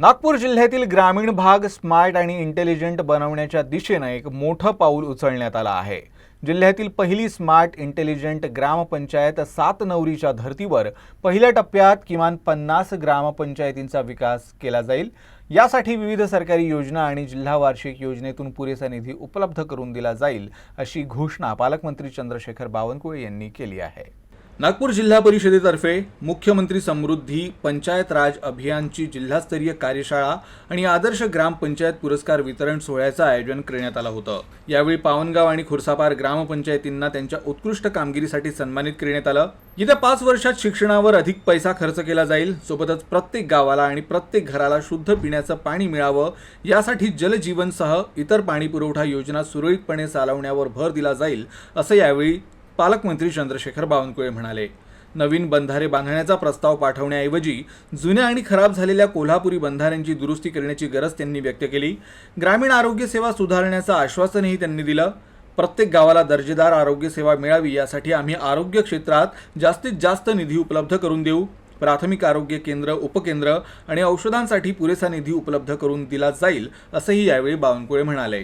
नागपूर जिल्ह्यातील ग्रामीण भाग स्मार्ट आणि इंटेलिजंट बनवण्याच्या दिशेनं एक मोठं पाऊल उचलण्यात आलं आहे. जिल्ह्यातील पहिली स्मार्ट इंटेलिजंट ग्रामपंचायत सात नवरीच्या धर्तीवर पहिल्या टप्प्यात किमान पन्नास ग्रामपंचायतींचा विकास केला जाईल. यासाठी विविध सरकारी योजना आणि जिल्हा वार्षिक योजनेतून पुरेसा निधी उपलब्ध करून दिला जाईल अशी घोषणा पालकमंत्री चंद्रशेखर बावनकुळे यांनी केली आहे. नागपूर जिल्हा परिषदेतर्फे मुख्यमंत्री समृद्धी पंचायत राज अभियानची जिल्हास्तरीय कार्यशाळा आणि आदर्श ग्रामपंचायत पुरस्कार वितरण सोहळ्याचं आयोजन करण्यात आलं होतं. यावेळी पावनगाव आणि खुर्सापार ग्रामपंचायतींना त्यांच्या उत्कृष्ट कामगिरीसाठी सन्मानित करण्यात आलं. येत्या पाच वर्षात शिक्षणावर अधिक पैसा खर्च केला जाईल. सोबतच प्रत्येक गावाला आणि प्रत्येक घराला शुद्ध पिण्याचं पाणी मिळावं. यासाठी जलजीवनसह इतर पाणी पुरवठा योजना सुरळीतपणे चालवण्यावर भर दिला जाईल असं यावेळी पालकमंत्री चंद्रशेखर बावनकुळे म्हणाले नवीन बंधारे बांधण्याचा प्रस्ताव पाठवण्याऐवजी जुन्या आणि खराब झालेल्या कोल्हापुरी बंधाऱ्यांची दुरुस्ती करण्याची गरज त्यांनी व्यक्त केली ग्रामीण आरोग्य सेवा सुधारण्याचं आश्वासनही त्यांनी दिलं प्रत्येक गावाला दर्जेदार आरोग्य सेवा मिळावी यासाठी आम्ही आरोग्य क्षेत्रात जास्तीत जास्त निधी उपलब्ध करून देऊ प्राथमिक आरोग्य केंद्र उपकेंद्र आणि औषधांसाठी पुरेसा निधी उपलब्ध करून दिला जाईल असंही यावेळी बावनकुळे म्हणाले.